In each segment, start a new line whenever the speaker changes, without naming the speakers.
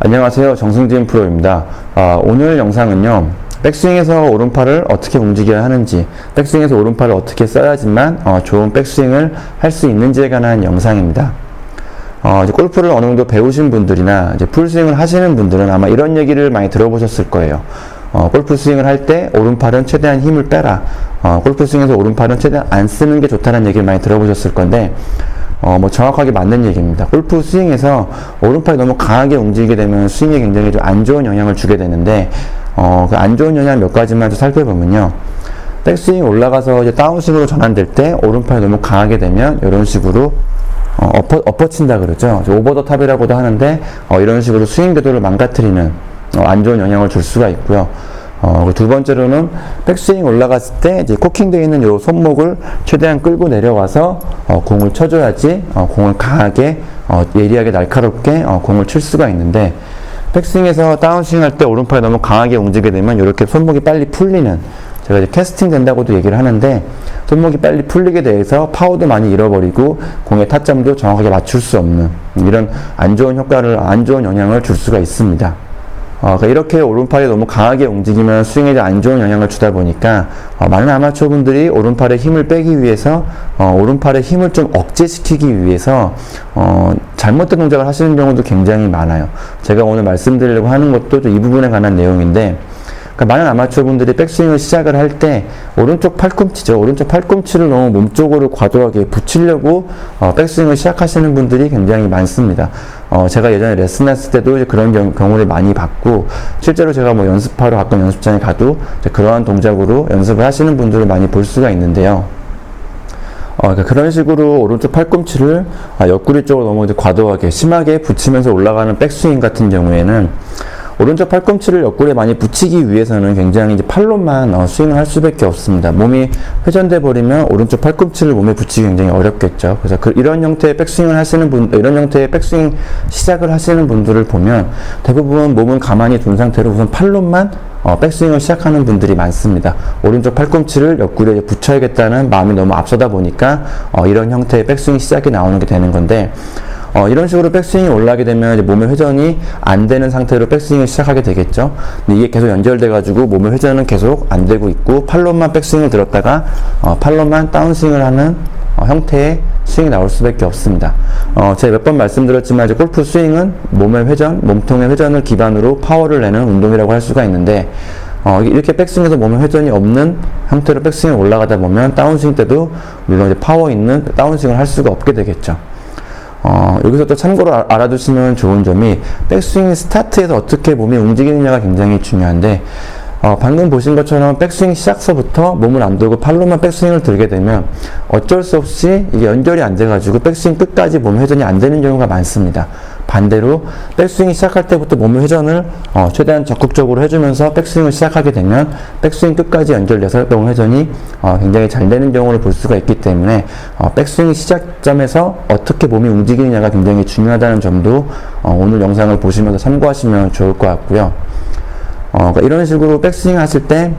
안녕하세요. 정승진 프로입니다. 아, 오늘 영상은요. 백스윙에서 오른팔을 어떻게 움직여야 하는지, 백스윙에서 오른팔을 어떻게 써야지만 어, 좋은 백스윙을 할 수 있는지에 관한 영상입니다. 어, 이제 골프를 어느 정도 배우신 분들이나 이제 풀스윙을 하시는 분들은 아마 이런 얘기를 많이 들어보셨을 거예요. 어, 골프 스윙을 할 때 오른팔은 최대한 힘을 빼라. 어, 골프 스윙에서 오른팔은 최대한 안 쓰는 게 좋다는 얘기를 많이 들어보셨을 건데, 어, 뭐 정확하게 맞는 얘기입니다. 골프 스윙에서 오른팔이 너무 강하게 움직이게 되면 스윙에 굉장히 좀 안 좋은 영향을 주게 되는데, 어, 그 안 좋은 영향 몇 가지만 좀 살펴보면요. 백스윙 올라가서 이제 다운스윙으로 전환될 때 오른팔이 너무 강하게 되면 이런 식으로 어, 엎어, 엎어친다 그러죠. 오버 더 탑이라고도 하는데 어, 이런 식으로 스윙 궤도를 망가뜨리는 어, 안 좋은 영향을 줄 수가 있고요. 어, 그두 번째로는 백스윙 올라갔을 때 이제 코킹되어 있는 요 손목을 최대한 끌고 내려와서 어, 공을 쳐줘야지 어, 공을 강하게 어, 예리하게 날카롭게 어, 공을 칠 수가 있는데 백스윙에서 다운스윙 할 때 오른팔이 너무 강하게 움직이게 되면 이렇게 손목이 빨리 풀리는 제가 이제 캐스팅 된다고도 얘기를 하는데 손목이 빨리 풀리게 돼서 파워도 많이 잃어버리고 공의 타점도 정확하게 맞출 수 없는 이런 안 좋은 효과를 안 좋은 영향을 줄 수가 있습니다. 어, 이렇게 오른팔이 너무 강하게 움직이면 스윙에 안 좋은 영향을 주다 보니까 어, 많은 아마추어 분들이 오른팔에 힘을 빼기 위해서 어, 오른팔의 힘을 좀 억제시키기 위해서 어, 잘못된 동작을 하시는 경우도 굉장히 많아요. 제가 오늘 말씀드리려고 하는 것도 좀이 부분에 관한 내용인데 그러니까 많은 아마추어 분들이 백스윙을 시작을 할 때 오른쪽 팔꿈치죠. 오른쪽 팔꿈치를 너무 몸쪽으로 과도하게 붙이려고 어, 백스윙을 시작하시는 분들이 굉장히 많습니다. 어, 제가 예전에 레슨했을 때도 그런 경우, 경우를 많이 봤고 실제로 제가 뭐 연습하러 가끔 연습장에 가도 그러한 동작으로 연습을 하시는 분들을 많이 볼 수가 있는데요. 어, 그러니까 그런 식으로 오른쪽 팔꿈치를 아, 옆구리 쪽으로 너무 과도하게 심하게 붙이면서 올라가는 백스윙 같은 경우에는 오른쪽 팔꿈치를 옆구리에 많이 붙이기 위해서는 굉장히 이제 팔로만 어, 스윙을 할 수밖에 없습니다. 몸이 회전돼 버리면 오른쪽 팔꿈치를 몸에 붙이기 굉장히 어렵겠죠. 그래서 그 이런 형태의 백스윙을 하시는 분, 이런 형태의 백스윙 시작을 하시는 분들을 보면 대부분 몸은 가만히 둔 상태로 우선 팔로만 어, 백스윙을 시작하는 분들이 많습니다. 오른쪽 팔꿈치를 옆구리에 붙여야겠다는 마음이 너무 앞서다 보니까 어, 이런 형태의 백스윙 시작이 나오는 게 되는 건데 어, 이런 식으로 백스윙이 올라가게 되면 이제 몸의 회전이 안 되는 상태로 백스윙을 시작하게 되겠죠. 근데 이게 계속 연결돼 가지고 몸의 회전은 계속 안 되고 있고 팔로만 백스윙을 들었다가 어, 팔로만 다운스윙을 하는 어, 형태의 스윙이 나올 수밖에 없습니다. 어, 제가 몇 번 말씀드렸지만 이제 골프 스윙은 몸의 회전, 몸통의 회전을 기반으로 파워를 내는 운동이라고 할 수가 있는데 어, 이렇게 백스윙에서 몸의 회전이 없는 형태로 백스윙이 올라가다 보면 다운스윙 때도 물론 이제 파워 있는 다운스윙을 할 수가 없게 되겠죠. 어, 여기서 또 참고로 아- 알아두시면 좋은 점이 백스윙 스타트에서 어떻게 몸이 움직이느냐가 굉장히 중요한데 어, 방금 보신 것처럼 백스윙 시작서부터 몸을 안 들고 팔로만 백스윙을 들게 되면 어쩔 수 없이 이게 연결이 안 돼가지고 백스윙 끝까지 몸 회전이 안 되는 경우가 많습니다. 반대로 백스윙 시작할 때부터 몸의 회전을 어, 최대한 적극적으로 해주면서 백스윙을 시작하게 되면 백스윙 끝까지 연결돼서 몸 회전이 어, 굉장히 잘 되는 경우를 볼 수가 있기 때문에 어, 백스윙 시작점에서 어떻게 몸이 움직이느냐가 굉장히 중요하다는 점도 어, 오늘 영상을 보시면서 참고하시면 좋을 것 같고요. 어, 그러니까 이런 식으로 백스윙 하실 때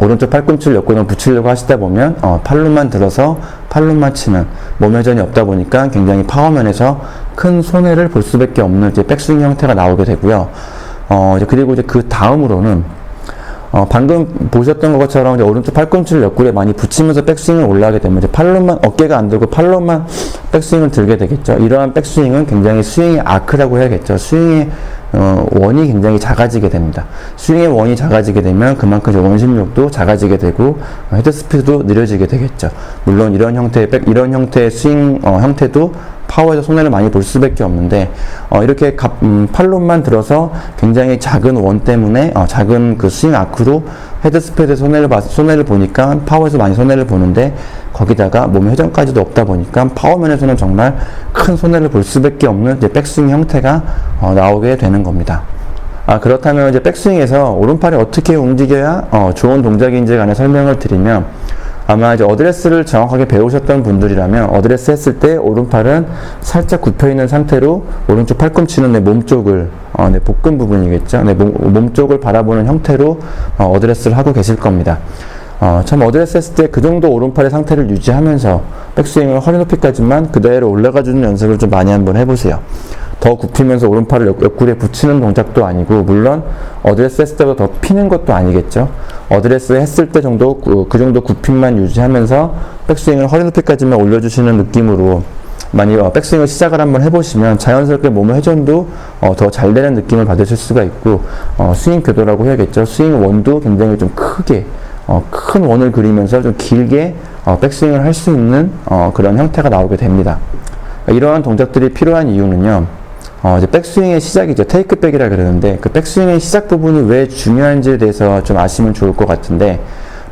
오른쪽 팔꿈치를 옆구리에 붙이려고 하시다 보면 어, 팔로만 들어서 팔로만 치는 몸 회전이 없다 보니까 굉장히 파워면에서 큰 손해를 볼 수밖에 없는 이제 백스윙 형태가 나오게 되고요. 어, 이제 그리고 이제 그 다음으로는 어, 방금 보셨던 것처럼 오른쪽 팔꿈치를 옆구리에 많이 붙이면서 백스윙을 올라가게 되면 이제 팔로만 어깨가 안 들고 팔로만 백스윙을 들게 되겠죠. 이러한 백스윙은 굉장히 스윙의 아크라고 해야겠죠. 스윙의 어, 원이 굉장히 작아지게 됩니다. 스윙의 원이 작아지게 되면 그만큼 이제 원심력도 작아지게 되고 어, 헤드 스피드도 느려지게 되겠죠. 물론 이런 형태의 백, 이런 형태의 스윙 어, 형태도 파워에서 손해를 많이 볼 수밖에 없는데 어, 이렇게 갑, 음, 팔로만 들어서 굉장히 작은 원 때문에 어, 작은 그 스윙 아크로 헤드 스피드에 손해를 봐, 손해를 보니까 파워에서 많이 손해를 보는데 거기다가 몸 회전까지도 없다 보니까 파워면에서는 정말 큰 손해를 볼 수밖에 없는 이제 백스윙 형태가 어, 나오게 되는 겁니다. 아, 그렇다면 이제 백스윙에서 오른팔이 어떻게 움직여야 어, 좋은 동작인지에 관해 설명을 드리면 아마 이제 어드레스를 정확하게 배우셨던 분들이라면 어드레스 했을 때 오른팔은 살짝 굽혀 있는 상태로 오른쪽 팔꿈치는 내 몸 쪽을 어, 내 복근 부분이겠죠. 내 몸, 몸 쪽을 바라보는 형태로 어, 어드레스를 하고 계실 겁니다. 어, 참 어드레스 했을 때 그 정도 오른팔의 상태를 유지하면서 백스윙을 허리 높이까지만 그대로 올라가 주는 연습을 좀 많이 한번 해보세요. 더 굽히면서 오른팔을 옆, 옆구리에 붙이는 동작도 아니고 물론 어드레스 했을 때보다 더 피는 것도 아니겠죠. 어드레스 했을 때 정도 그, 그 정도 굽힘만 유지하면서 백스윙을 허리 높이까지만 올려주시는 느낌으로 많이 어, 백스윙을 시작을 한번 해보시면 자연스럽게 몸의 회전도 어, 더잘 되는 느낌을 받으실 수가 있고 어, 스윙 궤도라고 해야겠죠. 스윙 원도 굉장히 좀 크게 어, 큰 원을 그리면서 좀 길게 어, 백스윙을 할 수 있는 어, 그런 형태가 나오게 됩니다. 이러한 동작들이 필요한 이유는요. 어, 이제 백스윙의 시작이죠. 테이크백이라 그러는데 그 백스윙의 시작 부분이 왜 중요한지에 대해서 좀 아시면 좋을 것 같은데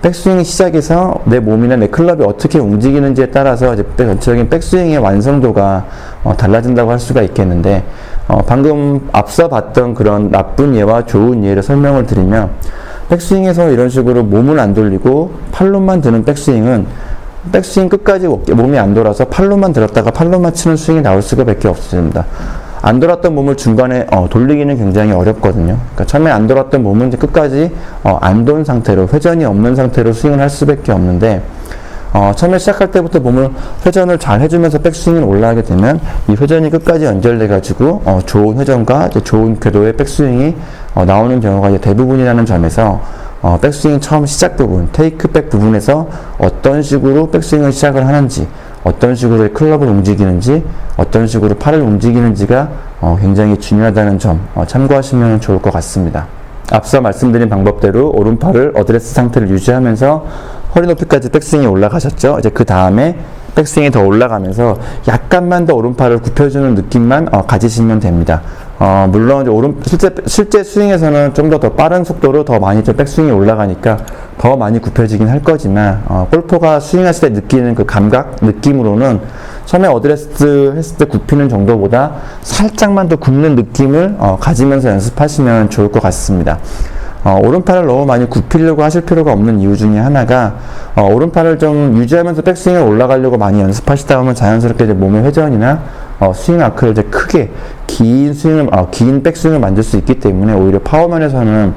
백스윙 시작에서 내 몸이나 내 클럽이 어떻게 움직이는지에 따라서 이제 전체적인 백스윙의 완성도가 어, 달라진다고 할 수가 있겠는데 어, 방금 앞서 봤던 그런 나쁜 예와 좋은 예를 설명을 드리면 백스윙에서 이런 식으로 몸을 안 돌리고 팔로만 드는 백스윙은 백스윙 끝까지 몸이 안 돌아서 팔로만 들었다가 팔로만 치는 스윙이 나올 수가 밖에 없습니다. 안 돌았던 몸을 중간에 어, 돌리기는 굉장히 어렵거든요. 그러니까 처음에 안 돌았던 몸은 끝까지 어, 안돈 상태로 회전이 없는 상태로 스윙을 할 수밖에 없는데 어, 처음에 시작할 때부터 몸을 회전을 잘 해주면서 백스윙을 올라가게 되면 이 회전이 끝까지 연결돼 가지고 어, 좋은 회전과 좋은 궤도의 백스윙이 어, 나오는 경우가 이제 대부분이라는 점에서 어, 백스윙 처음 시작 부분, 테이크백 부분에서 어떤 식으로 백스윙을 시작을 하는지, 어떤 식으로 클럽을 움직이는지, 어떤 식으로 팔을 움직이는지가 어, 굉장히 중요하다는 점 어, 참고하시면 좋을 것 같습니다. 앞서 말씀드린 방법대로 오른팔을 어드레스 상태를 유지하면서 허리 높이까지 백스윙이 올라가셨죠. 이제 그 다음에 백스윙이 더 올라가면서 약간만 더 오른팔을 굽혀주는 느낌만 어, 가지시면 됩니다. 어, 물론 오른 실제 실제 스윙에서는 좀 더더 빠른 속도로 더 많이 좀 백스윙이 올라가니까 더 많이 굽혀지긴 할 거지만 어, 골퍼가 스윙했을 때 느끼는 그 감각 느낌으로는 처음에 어드레스 했을 때 굽히는 정도보다 살짝만 더 굽는 느낌을 어, 가지면서 연습하시면 좋을 것 같습니다. 어, 오른팔을 너무 많이 굽히려고 하실 필요가 없는 이유 중에 하나가 어, 오른팔을 좀 유지하면서 백스윙을 올라가려고 많이 연습하시다 보면 자연스럽게 이제 몸의 회전이나 어, 스윙 아크를 이제 크게 긴 스윙을 어, 긴 백스윙을 만들 수 있기 때문에 오히려 파워면에서는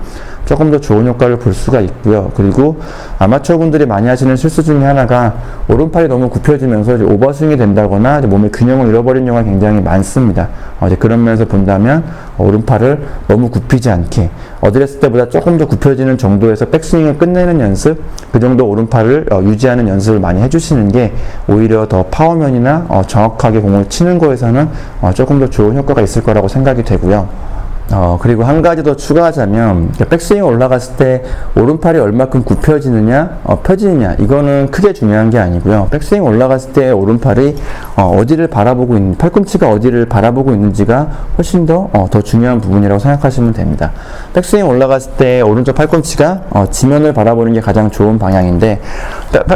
조금 더 좋은 효과를 볼 수가 있고요. 그리고 아마추어 분들이 많이 하시는 실수 중에 하나가 오른팔이 너무 굽혀지면서 오버스윙이 된다거나 몸의 균형을 잃어버리는 경우가 굉장히 많습니다. 어, 이제 그런 면에서 본다면 오른팔을 너무 굽히지 않게 어드레스 때보다 조금 더 굽혀지는 정도에서 백스윙을 끝내는 연습, 그 정도 오른팔을 어, 유지하는 연습을 많이 해주시는 게 오히려 더 파워면이나 어, 정확하게 공을 치는 거에서는 어, 조금 더 좋은 효과가 있을 거라고 생각이 되고요. 어, 그리고 한 가지 더 추가하자면, 백스윙 올라갔을 때 오른팔이 얼마큼 굽혀지느냐, 어, 펴지느냐, 이거는 크게 중요한 게 아니고요. 백스윙 올라갔을 때 오른팔이 어, 디를 바라보고 있는, 팔꿈치가 어디를 바라보고 있는지가 훨씬 더, 어, 더 중요한 부분이라고 생각하시면 됩니다. 백스윙 올라갔을 때 오른쪽 팔꿈치가 어, 지면을 바라보는 게 가장 좋은 방향인데,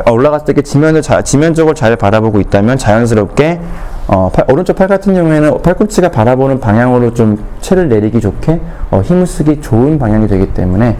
올라갔을 때 지면을 자, 지면 쪽을 잘 바라보고 있다면 자연스럽게 어, 팔- 오른쪽 팔 같은 경우에는 팔꿈치가 바라보는 방향으로 좀 채를 내리기 좋게 어, 힘을 쓰기 좋은 방향이 되기 때문에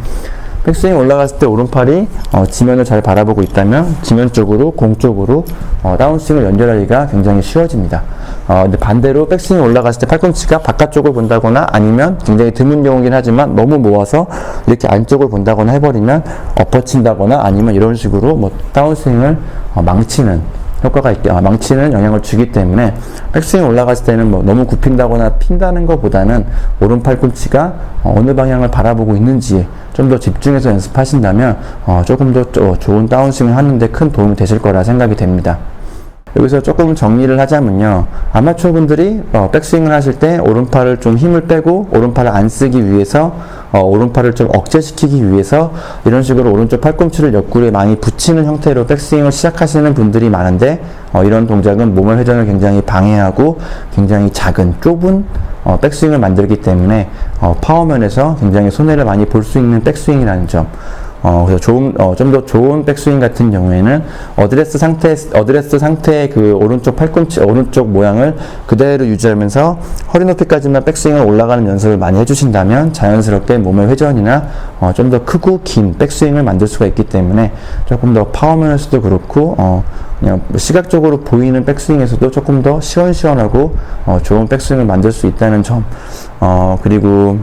백스윙 올라갔을 때 오른팔이 어, 지면을 잘 바라보고 있다면 지면 쪽으로 공 쪽으로 어, 다운스윙을 연결하기가 굉장히 쉬워집니다. 어, 근데 반대로 백스윙 올라갔을 때 팔꿈치가 바깥쪽을 본다거나 아니면 굉장히 드문 경우긴 하지만 너무 모아서 이렇게 안쪽을 본다거나 해버리면 엎어친다거나 아니면 이런 식으로 뭐 다운스윙을 어, 망치는 효과가 있게 아, 망치는 영향을 주기 때문에 백스윙 올라갔을 때는 뭐 너무 굽힌다거나 핀다는 것보다는 오른 팔꿈치가 어, 어느 방향을 바라보고 있는지에 좀더 집중해서 연습하신다면 어, 조금 더 조- 좋은 다운스윙을 하는데 큰 도움이 되실 거라 생각이 됩니다. 여기서 조금 정리를 하자면요. 아마추어 분들이 어, 백스윙을 하실 때 오른팔을 좀 힘을 빼고 오른팔을 안 쓰기 위해서 어, 오른팔을 좀 억제시키기 위해서 이런 식으로 오른쪽 팔꿈치를 옆구리에 많이 붙이는 형태로 백스윙을 시작하시는 분들이 많은데 어, 이런 동작은 몸의 회전을 굉장히 방해하고 굉장히 작은 좁은 어, 백스윙을 만들기 때문에 어, 파워면에서 굉장히 손해를 많이 볼 수 있는 백스윙이라는 점 어, 그래서 좋은, 어, 좀 더 좋은 백스윙 같은 경우에는 어드레스 상태, 어드레스 상태의 그 오른쪽 팔꿈치, 오른쪽 모양을 그대로 유지하면서 허리 높이까지만 백스윙을 올라가는 연습을 많이 해주신다면 자연스럽게 몸의 회전이나 어, 좀 더 크고 긴 백스윙을 만들 수가 있기 때문에 조금 더 파워면에서도 그렇고, 어, 그냥 시각적으로 보이는 백스윙에서도 조금 더 시원시원하고 어, 좋은 백스윙을 만들 수 있다는 점, 어, 그리고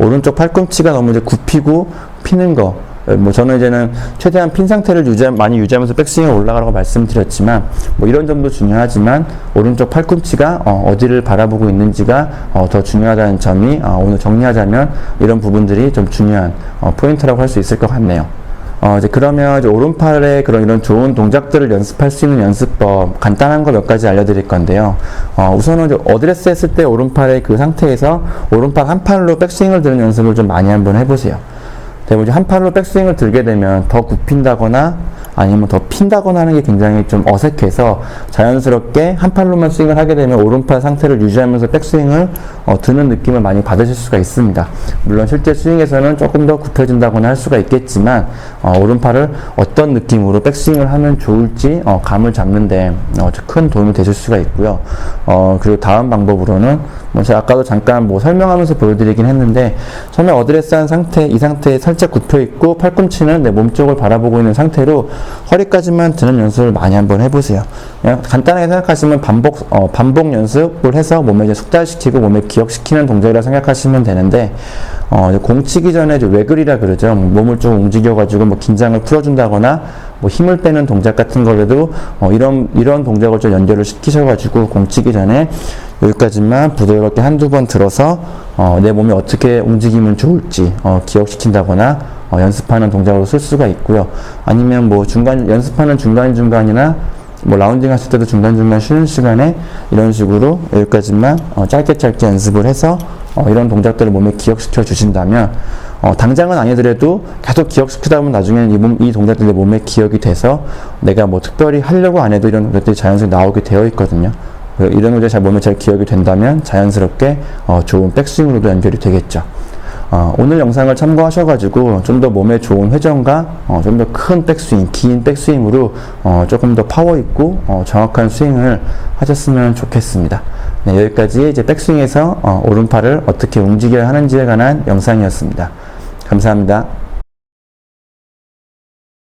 오른쪽 팔꿈치가 너무 이제 굽히고 피는 거 뭐 저는 이제는 최대한 핀 상태를 유지 많이 유지하면서 백스윙에 올라가라고 말씀드렸지만 뭐 이런 점도 중요하지만 오른쪽 팔꿈치가 어, 디를 바라보고 있는지가 어, 더 중요하다는 점이 어, 오늘 정리하자면 이런 부분들이 좀 중요한 어, 포인트라고 할 수 있을 것 같네요. 어, 이제 그러면 이제 오른팔에 그런 이런 좋은 동작들을 연습할 수 있는 연습법 간단한 거 몇 가지 알려드릴 건데요. 어, 우선은 이제 어드레스 했을 때 오른팔의 그 상태에서 오른팔 한 팔로 백스윙을 드는 연습을 좀 많이 한번 해보세요. 대부분 한 팔로 백스윙을 들게 되면 더 굽힌다거나 아니면 더 핀다거나 하는 게 굉장히 좀 어색해서 자연스럽게 한 팔로만 스윙을 하게 되면 오른팔 상태를 유지하면서 백스윙을 어, 드는 느낌을 많이 받으실 수가 있습니다. 물론 실제 스윙에서는 조금 더 굽혀진다거나 할 수가 있겠지만 어, 오른팔을 어떤 느낌으로 백스윙을 하면 좋을지 어, 감을 잡는데 어, 큰 도움이 되실 수가 있고요. 어, 그리고 다음 방법으로는 뭐 제가 아까도 잠깐 뭐 설명하면서 보여드리긴 했는데 처음에 어드레스한 상태 이 상태에 살짝 굽혀 있고 팔꿈치는 내 몸쪽을 바라보고 있는 상태로 허리까지만 드는 연습을 많이 한번 해보세요. 그냥 간단하게 생각하시면 반복 어, 반복 연습을 해서 몸에 이제 숙달시키고 몸에 기억시키는 동작이라 생각하시면 되는데 어, 이제 공 치기 전에 이제 외글이라 그러죠. 몸을 좀 움직여가지고 뭐 긴장을 풀어준다거나 뭐 힘을 빼는 동작 같은 거라도 어, 이런 이런 동작을 좀 연결을 시키셔가지고 공 치기 전에 여기까지만 부드럽게 한두 번 들어서 어, 내 몸이 어떻게 움직이면 좋을지 어, 기억시킨다거나 어, 연습하는 동작으로 쓸 수가 있고요. 아니면 뭐 중간 연습하는 중간 중간이나 뭐 라운딩 하실 때도 중간 중간 쉬는 시간에 이런 식으로 여기까지만 어, 짧게 짧게 연습을 해서 어, 이런 동작들을 몸에 기억시켜 주신다면 어, 당장은 아니더라도 계속 기억시키다 보면 나중에는 이, 몸, 이 동작들이 몸에 기억이 돼서 내가 뭐 특별히 하려고 안 해도 이런 동작들이 자연스럽게 나오게 되어 있거든요. 그 이런 동작이 잘 몸에 잘 기억이 된다면 자연스럽게 어, 좋은 백스윙으로도 연결이 되겠죠. 어, 오늘 영상을 참고하셔가지고 좀 더 몸에 좋은 회전과 어, 좀 더 큰 백스윙, 긴 백스윙으로 어, 조금 더 파워 있고 어, 정확한 스윙을 하셨으면 좋겠습니다. 네, 여기까지 이제 백스윙에서 어, 오른팔을 어떻게 움직여야 하는지에 관한 영상이었습니다. 감사합니다.